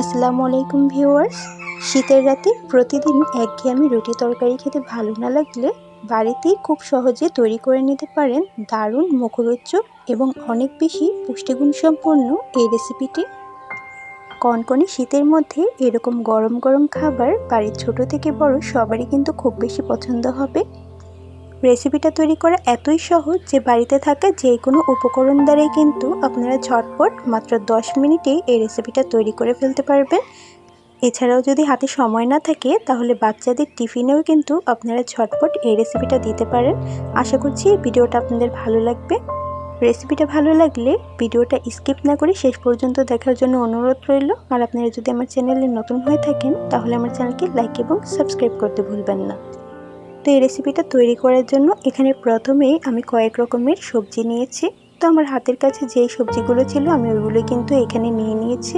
আসসালামু আলাইকুম ভিউয়ার্স। শীতের রাতে প্রতিদিন একঘেয়েমি রুটি তরকারি খেতে ভালো না লাগলে বাড়িতেই খুব সহজে তৈরি করে নিতে পারেন দারুণ মুখরোচক এবং অনেক বেশি পুষ্টিগুণ সম্পন্ন এই রেসিপিটি। কনকনে শীতের মধ্যে এরকম গরম গরম খাবার বাড়ির ছোট থেকে বড় সবারই কিন্তু খুব বেশি পছন্দ হবে। রেসিপিটা তৈরি করা এতই সহজ যে বাড়িতে থাকা যে কোনো উপকরণ দ্বারাই কিন্তু আপনারা ঝটপট মাত্র 10 মিনিটেই এই রেসিপিটা তৈরি করে ফেলতে পারবেন। এছাড়াও যদি হাতে সময় না থাকে, তাহলে বাচ্চাদের টিফিনেও কিন্তু আপনারা ঝটপট এই রেসিপিটা দিতে পারেন। আশা করছি ভিডিওটা আপনাদের ভালো লাগবে। রেসিপিটা ভালো লাগলে ভিডিওটা স্কিপ না করে শেষ পর্যন্ত দেখার জন্য অনুরোধ রইল। আর আপনারা যদি আমার চ্যানেলে নতুন হয়ে থাকেন, তাহলে আমার চ্যানেলকে লাইক এবং সাবস্ক্রাইব করতে ভুলবেন না। তো এই রেসিপিটা তৈরি করার জন্য এখানে প্রথমেই আমি কয়েক রকমের সবজি নিয়েছি। তো আমার হাতের কাছে যেই সবজিগুলো ছিল আমি ওইগুলো কিন্তু এখানে নিয়ে নিয়েছি।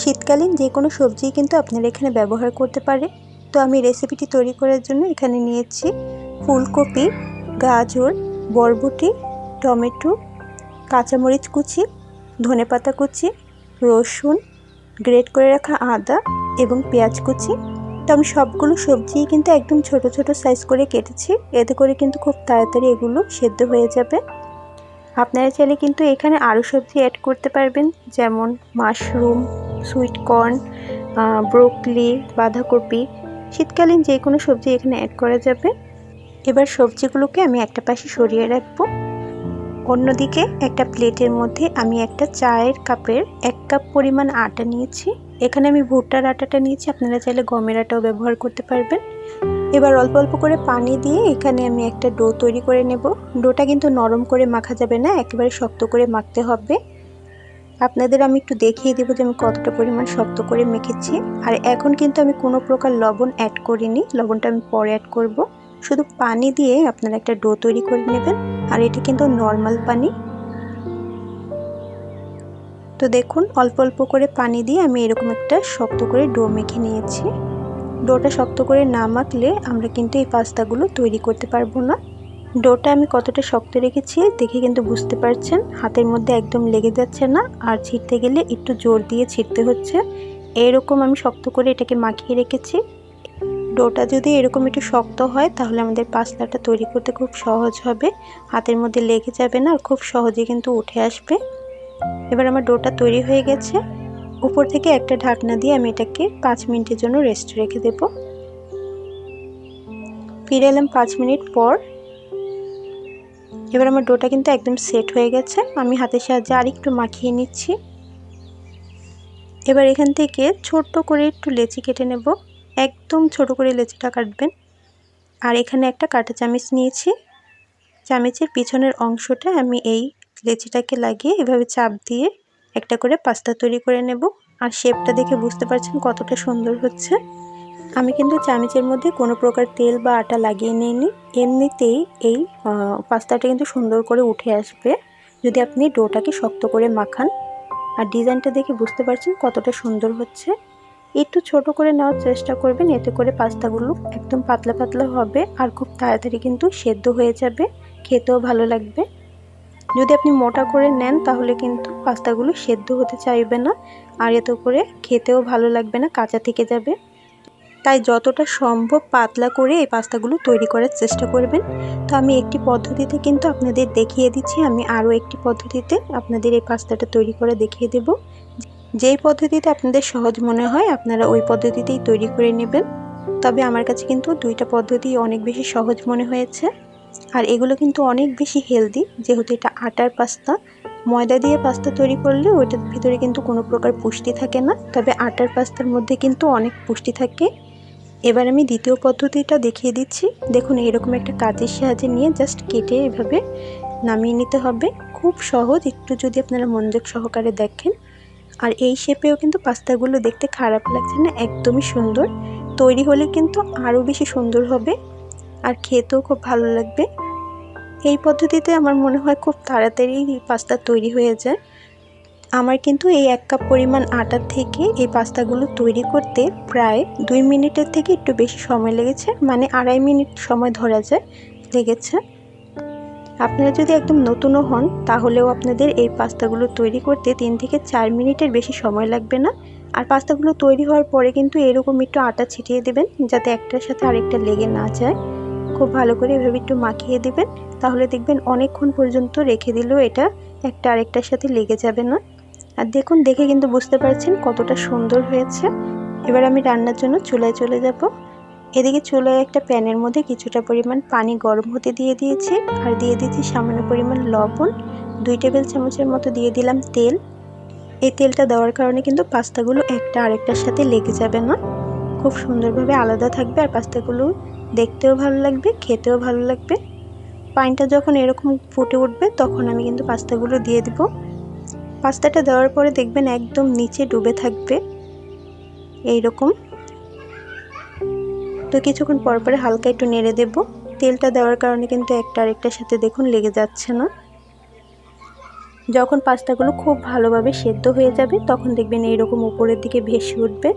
শীতকালীন যে কোনো সবজি কিন্তু আপনারা এখানে ব্যবহার করতে পারে তো আমি রেসিপিটি তৈরি করার জন্য এখানে নিয়েছি ফুলকপি, গাজর, বরবটি, টমেটো, কাঁচামরিচ কুচি, ধনেপাতা কুচি, রসুন গ্রেট করে রাখা আদা এবং পেঁয়াজ কুচি। তো আমি সবগুলো সবজি কিন্তু একদম ছোট ছোট সাইজ করে কেটেছি। এতে করে কিন্তু খুব তাড়াতাড়ি এগুলো সেদ্ধ হয়ে যাবে। আপনারা চাইলে কিন্তু এখানে আরও সবজি অ্যাড করতে পারবেন, যেমন মাশরুম সুইট কর্ন ব্রোকলি বাঁধাকপি। শীতকালীন যে কোনো সবজি এখানে অ্যাড করা যাবে। এবার সবজিগুলোকে আমি একটা পাশে সরিয়ে রাখব। অন্যদিকে একটা প্লেটের মধ্যে আমি একটা চায়ের কাপের এক কাপ পরিমাণ আটা নিয়েছি। এখানে আমি ভুট্টার আটাটা নিয়েছি, আপনারা চাইলে গমের আটাও ব্যবহার করতে পারবেন। এবার অল্প অল্প করে পানি দিয়ে এখানে আমি একটা ডো তৈরি করে নেব। ডোটা কিন্তু নরম করে মাখা যাবে না, একেবারে শক্ত করে মাখতে হবে। আপনাদের আমি একটু দেখিয়ে দেবো যে আমি কতটা পরিমাণ শক্ত করে মেখেছি। আর এখন কিন্তু আমি কোনো প্রকার লবণ অ্যাড করিনি, লবণটা আমি পরে অ্যাড করব। শুধু পানি দিয়ে আপনারা একটা ডো তৈরি করে নেবেন। আর এটা কিন্তু নর্মাল পানি। তো দেখুন, অল্প অল্প করে পানি দিয়ে আমি এরকম একটা শক্ত করে ডো মেখে নিয়েছি। ডোটা শক্ত করে না মাখলে আমরা কিন্তু এই পাস্তাগুলো তৈরি করতে পারব না। ডোটা আমি কতটা শক্ত রেখেছি দেখে কিন্তু বুঝতে পারছেন, হাতের মধ্যে একদম লেগে যাচ্ছে না আর ছিটতে গেলে একটু জোর দিয়ে ছিটতে হচ্ছে। এরকম আমি শক্ত করে এটাকে মাখিয়ে রেখেছি। ডোটা যদি এরকম একটু শক্ত হয় তাহলে আমাদের পাস্তাটা তৈরি করতে খুব সহজ হবে। হাতের মধ্যে লেগে যাবে না, আর খুব সহজে কিন্তু উঠে আসবে। এবার আমার ডোটা তৈরি হয়ে গেছে। উপর থেকে একটা ঢাকনা দিয়ে আমি এটাকে পাঁচ মিনিটের জন্য রেস্ট রেখে দেব। ফিরে এলাম পাঁচ মিনিট পর। এবার আমার ডোটা কিন্তু একদম সেট হয়ে গেছে। আমি হাতের সাহায্যে আর একটু মাখিয়ে নিচ্ছি। এবার এখান থেকে ছোট্ট করে একটু লেচি কেটে নেব। একদম ছোট করে লেচিটা কাটবেন। আর এখানে একটা কাঁটা চামিচ নিয়েছি। চামিচের পিছনের অংশটা আমি এই লেচিটাকে লাগিয়ে এভাবে চাপ দিয়ে একটা করে পাস্তা তৈরি করে নেব। আর শেপটা দেখে বুঝতে পারছেন কতটা সুন্দর হচ্ছে। আমি কিন্তু চামিচের মধ্যে কোনো প্রকার তেল বা আটা লাগিয়ে নিইনি। এমনিতেই এই পাস্তাটা কিন্তু সুন্দর করে উঠে আসবে। যদি আপনি ডোটাকে শক্ত করে মাখান, আর ডিজাইনটা দেখে বুঝতে পারছেন কতটা সুন্দর হচ্ছে। একটু ছোট করে নেওয়ার চেষ্টা করবেন, এতে করে পাস্তাগুলো একদম পাতলা পাতলা হবে, আর খুব তাড়াতাড়ি কিন্তু সেদ্ধ হয়ে যাবে। খেতেও ভালো লাগবে। যদি আপনি মোটা করে নেন, তাহলে কিন্তু পাস্তাগুলো সেদ্ধ হতে চাইবে না, আর এতে করে খেতেও ভালো লাগবে না, কাঁচা থেকে যাবে। তাই যতটা সম্ভব পাতলা করে এই পাস্তাগুলো তৈরি করার চেষ্টা করবেন। তো আমি একটি পদ্ধতিতে কিন্তু আপনাদের দেখিয়ে দিচ্ছি, আমি আরও একটি পদ্ধতিতে আপনাদের এই পাস্তাটা তৈরি করে দেখিয়ে দেব। যেই পদ্ধতিতে আপনাদের সহজ মনে হয়, আপনারা ওই পদ্ধতিতেই তৈরি করে নেবেন। তবে আমার কাছে কিন্তু দুইটা পদ্ধতি অনেক বেশি সহজ মনে হয়েছে। আর এগুলো কিন্তু অনেক বেশি হেলদি যেহেতু এটা আটার পাস্তা। ময়দা দিয়ে পাস্তা তৈরি করলে ওইটার ভিতরে কিন্তু কোনো প্রকার পুষ্টি থাকে না, তবে আটার পাস্তার মধ্যে কিন্তু অনেক পুষ্টি থাকে। এবার আমি দ্বিতীয় পদ্ধতিটা দেখিয়ে দিচ্ছি। দেখুন এরকম একটা কাজের সাহায্যে নিয়ে জাস্ট কেটে এভাবে নামিয়ে নিতে হবে। খুব সহজ, একটু যদি আপনারা মনোযোগ সহকারে দেখেন। আর এই শেপেও কিন্তু পাস্তাগুলো দেখতে খারাপ লাগছে না, একদমই সুন্দর। তৈরি হলে কিন্তু আরও বেশি সুন্দর হবে। আর খেতেও খুব ভালো লাগবে। এই পদ্ধতিতে আমার মনে হয় খুব তাড়াতাড়ি এই পাস্তা তৈরি হয়ে যায়। আমার কিন্তু এই এক কাপ পরিমাণ আটার থেকে এই পাস্তাগুলো তৈরি করতে প্রায় দুই মিনিটের থেকে একটু বেশি সময় লেগেছে মানে আড়াই মিনিট সময় ধরা যায়, লেগেছে। আপনারা যদি একদম নতুনও হন, তাহলেও আপনাদের এই পাস্তাগুলো তৈরি করতে তিন থেকে চার মিনিটের বেশি সময় লাগবে না। আর পাস্তাগুলো তৈরি হওয়ার পরে কিন্তু এরকম একটু আটা ছিটিয়ে দেবেন, যাতে একটার সাথে আরেকটা লেগে না যায়। খুব ভালো করে এভাবে একটু মাখিয়ে দিবেন। তাহলে দেখবেন অনেকক্ষণ পর্যন্ত রেখে দিলেও এটা একটা আরেকটার সাথে লেগে যাবে না। আর দেখুন, দেখে কিন্তু বুঝতে পারছেন কতটা সুন্দর হয়েছে। এবার আমি রান্নার জন্য চুলায় চলে যাব। এদিকে চুলায় একটা প্যানের মধ্যে কিছুটা পরিমাণ পানি গরম হতে দিয়ে দিয়েছি আর দিয়ে দিয়েছি সামান্য পরিমাণ লবণ। দুই টেবিল চামচের মতো দিয়ে দিলাম তেল। এই তেলটা দেওয়ার কারণে কিন্তু পাস্তাগুলো একটা আরেকটার সাথে লেগে যাবে না। খুব সুন্দরভাবে আলাদা থাকবে আর পাস্তাগুলো দেখতেও ভালো লাগবে, খেতেও ভালো লাগবে। পানিটা যখন এরকম ফুটে উঠবে, তখন আমি কিন্তু পাস্তাগুলো দিয়ে দিব। পাস্তাটা দেওয়ার পরে দেখবেন একদম নিচে ডুবে থাকবে এই রকম তো কিছুক্ষণ পর পরে হালকা একটু নেড়ে দেব। তেলটা দেওয়ার কারণে কিন্তু একটা আরেকটার সাথে দেখুন লেগে যাচ্ছে না। যখন পাস্তাগুলো খুব ভালোভাবে সেদ্ধ হয়ে যাবে, তখন দেখবেন এইরকম উপরের দিকে ভেসে উঠবে।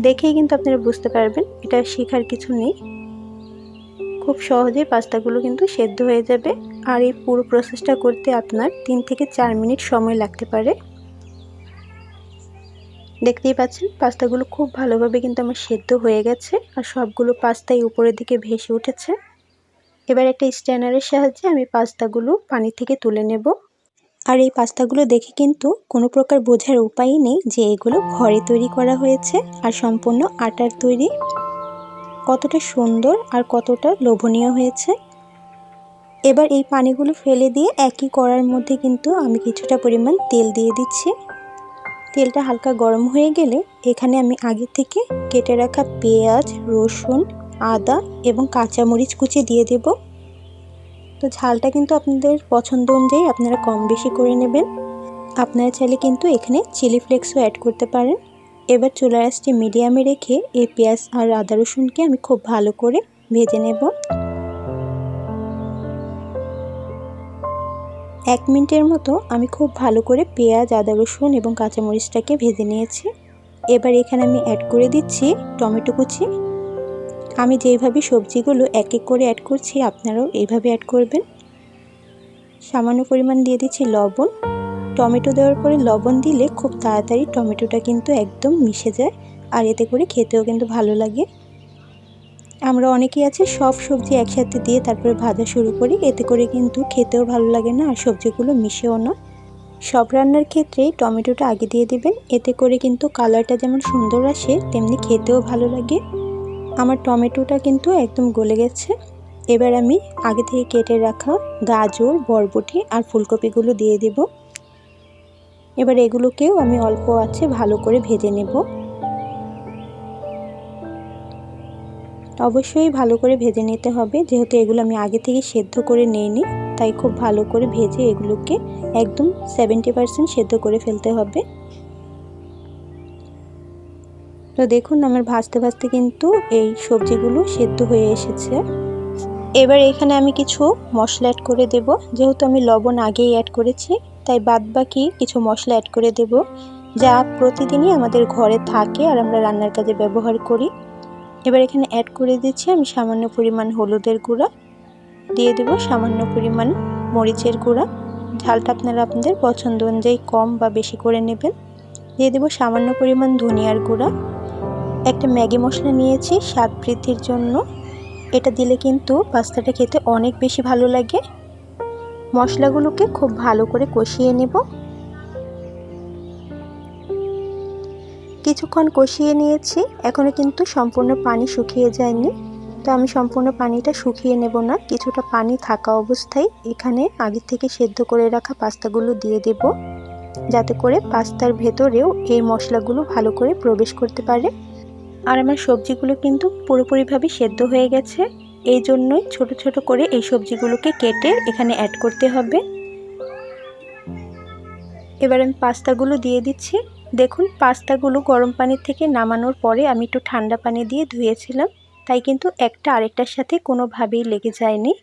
দেখেই কিন্তু আপনারা বুঝতে পারবেন, এটা শেখার কিছু নেই। খুব সহজেই পাস্তাগুলো কিন্তু সেদ্ধ হয়ে যাবে। আর এই পুরো প্রসেসটা করতে আপনার তিন থেকে চার মিনিট সময় লাগতে পারে। দেখতেই পাচ্ছেন, পাস্তাগুলো খুব ভালোভাবে কিন্তু আমার সেদ্ধ হয়ে গেছে আর সবগুলো পাস্তাই উপরের দিকে ভেসে উঠেছে। এবার একটা স্ট্যানারের সাহায্যে আমি পাস্তাগুলো পানি থেকে তুলে নেব। আর এই পাস্তাগুলো দেখে কিন্তু কোনো প্রকার বোঝার উপায়ই নেই যে এগুলো ঘরে তৈরি করা হয়েছে আর সম্পূর্ণ আটার তৈরি। কতটা সুন্দর আর কতটা লোভনীয় হয়েছে। এবার এই পানিগুলো ফেলে দিয়ে একই করার মধ্যে কিন্তু আমি কিছুটা পরিমাণ তেল দিয়ে দিচ্ছি। তেলটা হালকা গরম হয়ে গেলে এখানে আমি আগে থেকে কেটে রাখা পেঁয়াজ, রসুন, আদা এবং কাঁচামরিচ কুচি দিয়ে দেব। তো ঝালটা কিন্তু আপনাদের পছন্দ অনুযায়ী আপনারা কম বেশি করে নেবেন। আপনারা চাইলে কিন্তু এখানে চিলি ফ্লেক্সও অ্যাড করতে পারেন। এবার চুলার আঁচটি মিডিয়ামে রেখে এই পেঁয়াজ আর আদা রসুনকে আমি খুব ভালো করে ভেজে নেব। এক মিনিটের মতো আমি খুব ভালো করে পেঁয়াজ, আদা রসুন এবং কাঁচামরিচটাকে ভেজে নিয়েছি। এবার এখানে আমি অ্যাড করে দিচ্ছি টমেটো কুচি। আমি যেইভাবে সবজিগুলো এক এক করে অ্যাড করছি, আপনারাও এইভাবে অ্যাড করবেন। সামান্য পরিমাণ দিয়ে দিচ্ছি লবণ। টমেটো দেওয়ার পরে লবণ দিলে খুব তাড়াতাড়ি টমেটোটা কিন্তু একদম মিশে যায় আর এতে করে খেতেও কিন্তু ভালো লাগে। আমরা অনেকেই আছে সব সবজি একসাথে দিয়ে তারপরে ভাজা শুরু করি, এতে করে কিন্তু খেতেও ভালো লাগে না আর সবজিগুলো মিশেও না। সব রান্নার ক্ষেত্রে টমেটোটা আগে দিয়ে দেবেন, এতে করে কিন্তু কালারটা যেমন সুন্দর আসে, তেমনি খেতেও ভালো লাগে। আমার টমেটোটা কিন্তু একদম গলে গেছে। এবার আমি আগে থেকে কেটে রাখা গাজর, বরবটি আর ফুলকপিগুলো দিয়ে দেব। এবার এগুলোকেও আমি অল্প আছে ভালো করে ভেজে নেব। অবশ্যই ভালো করে ভেজে নিতে হবে, যেহেতু এগুলো আমি আগে থেকে সেদ্ধ করে নিইনি, তাই খুব ভালো করে ভেজে এগুলোকে একদম সেভেন্টি পারসেন্ট সেদ্ধ করে ফেলতে হবে। তো দেখুন, আমার ভাজতে ভাজতে কিন্তু এই সবজিগুলো সেদ্ধ হয়ে এসেছে। এবার এখানে আমি কিছু মশলা অ্যাড করে দেব, যেহেতু আমি লবণ আগেই অ্যাড করেছি তাই বাদ বাকি কিছু মশলা অ্যাড করে দেব, যা প্রতিদিনই আমাদের ঘরে থাকে আর আমরা রান্নার কাজে ব্যবহার করি। এবার এখানে অ্যাড করে দিচ্ছি আমি সামান্য পরিমাণ হলুদের গুঁড়া। দিয়ে দেব সামান্য পরিমাণ মরিচের গুঁড়া। ঝালটা আপনারা আপনাদের পছন্দ অনুযায়ী কম বা বেশি করে নেবেন। দিয়ে দেব সামান্য পরিমাণ ধনিয়ার গুঁড়া। একটা ম্যাগি মশলা নিয়েছি স্বাদ বৃদ্ধির জন্য। এটা দিলে কিন্তু পাস্তাটা খেতে অনেক বেশি ভালো লাগে। মশলাগুলোকে খুব ভালো করে কষিয়ে নেব। কিছুক্ষণ কষিয়ে নিয়েছি। এখনও কিন্তু সম্পূর্ণ পানি শুকিয়ে যায়নি। তো আমি সম্পূর্ণ পানিটা শুকিয়ে নেব না। কিছুটা পানি থাকা অবস্থায় এখানে আগে থেকে সেদ্ধ করে রাখা পাস্তাগুলো দিয়ে দেব। যাতে করে পাস্তার ভেতরেও এই মশলাগুলো ভালো করে প্রবেশ করতে পারে। আর আমার সবজিগুলো কিন্তু পুরোপুরিভাবে সেদ্ধ হয়ে গেছে। এই জন্যই ছোট ছোট করে এই সবজিগুলোকে কেটে এখানে অ্যাড করতে হবে। এবার আমি পাস্তাগুলো দিয়ে দিচ্ছি। দেখুন, পাস্তাগুলো গরম পানির থেকে নামানোর পরে আমি একটু ঠান্ডা পানি দিয়ে ধুয়েছিলাম, তাই কিন্তু একটা আরেকটার সাথে কোনোভাবেই লেগে যায়নি।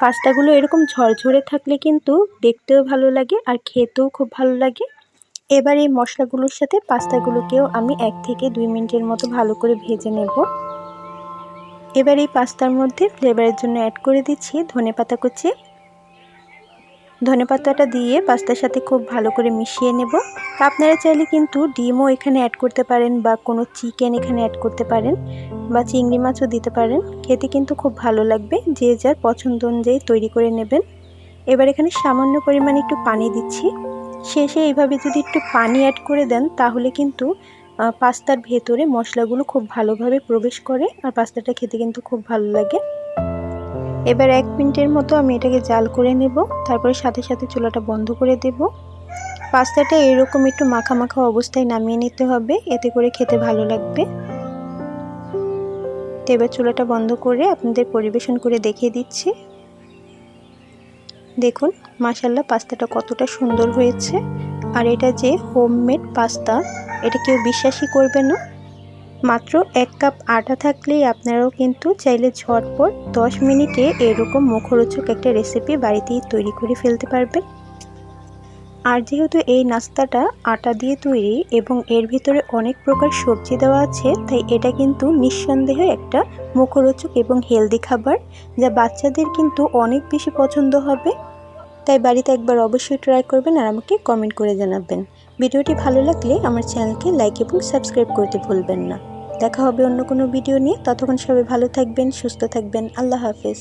পাস্তাগুলো এরকম ঝরঝরে থাকলে কিন্তু দেখতেও ভালো লাগে আর খেতেও খুব ভালো লাগে। এবার এই মশলাগুলোর সাথে পাস্তাগুলোকেও আমি এক থেকে দুই মিনিটের মতো ভালো করে ভেজে নেব। এবার এই পাস্তার মধ্যে ফ্লেভারের জন্য অ্যাড করে দিচ্ছি ধনে পাতা কুচি। ধনেপাতাটা দিয়ে পাস্তার সাথে খুব ভালো করে মিশিয়ে নেব। আপনারা চাইলে কিন্তু ডিমও এখানে অ্যাড করতে পারেন বা কোনো চিকেন এখানে অ্যাড করতে পারেন বা চিংড়ি মাছও দিতে পারেন। খেতে কিন্তু খুব ভালো লাগবে, যে যার পছন্দ অনুযায়ী তৈরি করে নেবেন। এবার এখানে সামান্য পরিমাণে একটু পানি দিচ্ছি। শেষে এইভাবে যদি একটু পানি অ্যাড করে দেন, তাহলে কিন্তু পাস্তার ভেতরে মশলাগুলো খুব ভালোভাবে প্রবেশ করে আর পাস্তাটা খেতে কিন্তু খুব ভালো লাগে। এবার এক মিনিটের মতো আমি এটাকে জাল করে নেব, তারপরে সাথে সাথে চুলাটা বন্ধ করে দেব। পাস্তাটা এরকম একটু মাখা মাখা অবস্থায় নামিয়ে নিতে হবে, এতে করে খেতে ভালো লাগবে। তো এবার চুলাটা বন্ধ করে আপনাদের পরিবেশন করে দেখিয়ে দিচ্ছি। দেখুন মাসাল্লাহ পাস্তাটা কতটা সুন্দর হয়েছে। আর এটা যে হোমমেড পাস্তা এটা কেউ বিশ্বাসই করবে না। মাত্র এক কাপ আটা থাকলেই আপনারাও কিন্তু চাইলে ঝটপট দশ মিনিটে এরকম মুখরোচক একটা রেসিপি বাড়িতেই তৈরি করে ফেলতে পারবেন। আর যেহেতু এই নাস্তাটা আটা দিয়ে তৈরি এবং এর ভিতরে অনেক প্রকার সবজি দেওয়া আছে, তাই এটা কিন্তু নিঃসন্দেহে একটা মুখরোচক এবং হেলদি খাবার, যা বাচ্চাদের কিন্তু অনেক বেশি পছন্দ হবে। তাই বাড়িতে একবার অবশ্যই ট্রাই করবেন আর আমাকে কমেন্ট করে জানাবেন। ভিডিওটি ভালো লাগলে আমার চ্যানেলকে লাইক এবং সাবস্ক্রাইব করতে ভুলবেন না। দেখা হবে অন্য কোনো ভিডিও নিয়ে। ততক্ষণ সবাই ভালো থাকবেন, সুস্থ থাকবেন। আল্লাহ হাফেজ।